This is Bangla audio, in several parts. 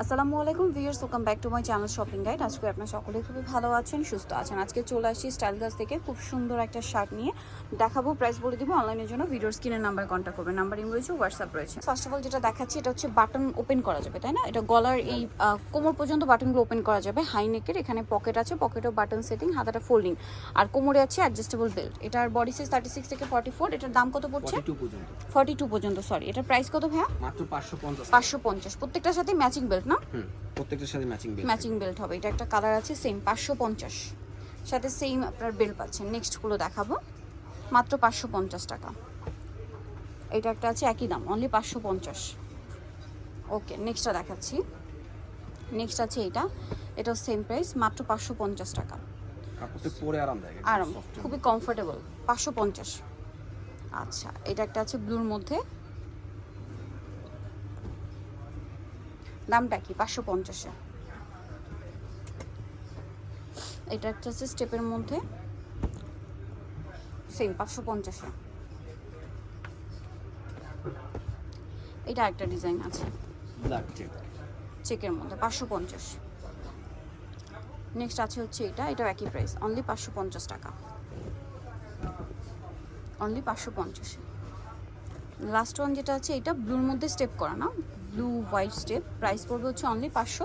আসসালামু আলাইকুম viewers welcome back to my channel shopping guide. আজকে আপনার সকলে খুবই ভালো আছেন সুস্থ আছেন। আজকে চলে আসি স্টাইল গাছ থেকে খুব সুন্দর একটা শার্ট নিয়ে। দেখাবো প্রাইস বলে দিব অনলাইনের জন্য ভিডিওর স্ক্রিনের নাম্বার কন্ট্যাক্ট করবেন। নাম্বার ইম রয়েছে হোয়াটসঅ্যাপ রয়েছে। ফার্স্ট অফ অল যেটা দেখাচ্ছি এটা হচ্ছে বাটন ওপেন করা যাবে তাই না? এটা গলার এই কোমর পর্যন্ত বাটনগুলো ওপেন করা যাবে। হাই নেকের এখানে পকেট আছে পকেটও বাটন সেটিং হাতাটা ফোল্ডিং আর কোমরে আছে অ্যাডজাস্টেবল বেল্ট এটার বডি সাইজ থার্টি সিক্স থেকে ফর্টি ফোর এটার দাম কত পড়ছে? 42 ফর্টি টু পর্যন্ত সরি এটার প্রাইস কত ভাইয়া? মাত্র 550 পাঁচশো পঞ্চাশ। প্রত্যেকটার সাথে ম্যাচিং বেল্ট না? হুম প্রত্যেকটার সাথে ম্যাচিং বিল ম্যাচিং বেল্ট হবে। এটা একটা কালার আছে সেম পাঁচশো পঞ্চাশ। সাথে সেম আপনার বেল্ট পাচ্ছেন। নেক্সটগুলো দেখাবো। মাত্র পাঁচশো পঞ্চাশ টাকা। এটা একটা আছে একই দাম অনলি পাঁচশো পঞ্চাশ। ওকে নেক্সটটা দেখাচ্ছি। নেক্সট আছে এটা। এটাও সেম প্রাইস মাত্র পাঁচশো পঞ্চাশ টাকা। আরাম। খুবই কমফোর্টেবল পাঁচশো পঞ্চাশ। আচ্ছা এটা একটা আছে ব্লুর মধ্যে। দামটা কি? পাঁচশো পঞ্চাশে। এটা একটা আছে স্টেপের মধ্যে। সেম পাঁচশো পঞ্চাশে। এটা একটা ডিজাইন আছে। চেকের মধ্যে পাঁচশো পঞ্চাশ। নেক্সট আছে হচ্ছে এটা এটাও একই প্রাইস অনলি পাঁচশো পঞ্চাশ টাকা। অনলি পাঁচশো পঞ্চাশে। লাস্ট ওয়ান যেটা আছে এটা ব্লুর মধ্যে স্টেপ করা না? ব্লু হোয়াইট স্টেপ প্রাইস পড়বে হচ্ছে অনলি পাঁচশো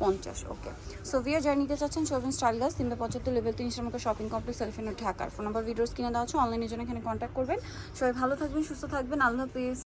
পঞ্চাশ ওকে সো সোভিয়া যারা নিতে চাচ্ছেন শোভেন স্টাইল গাছ তিনটা পঁচাত্তর লেভেল তিনশোর মতো শপিং কমপ্লেক্স সেলফিনো ঢাকার ফোন নাম্বার ভিডিওস কিনে দেওয়া আছে অনলাইনের জন্য এখানে কন্ট্যাক্ট করবেন। সবাই ভালো থাকবেন, সুস্থ থাকবেন। আল্লাহ হাফিজ।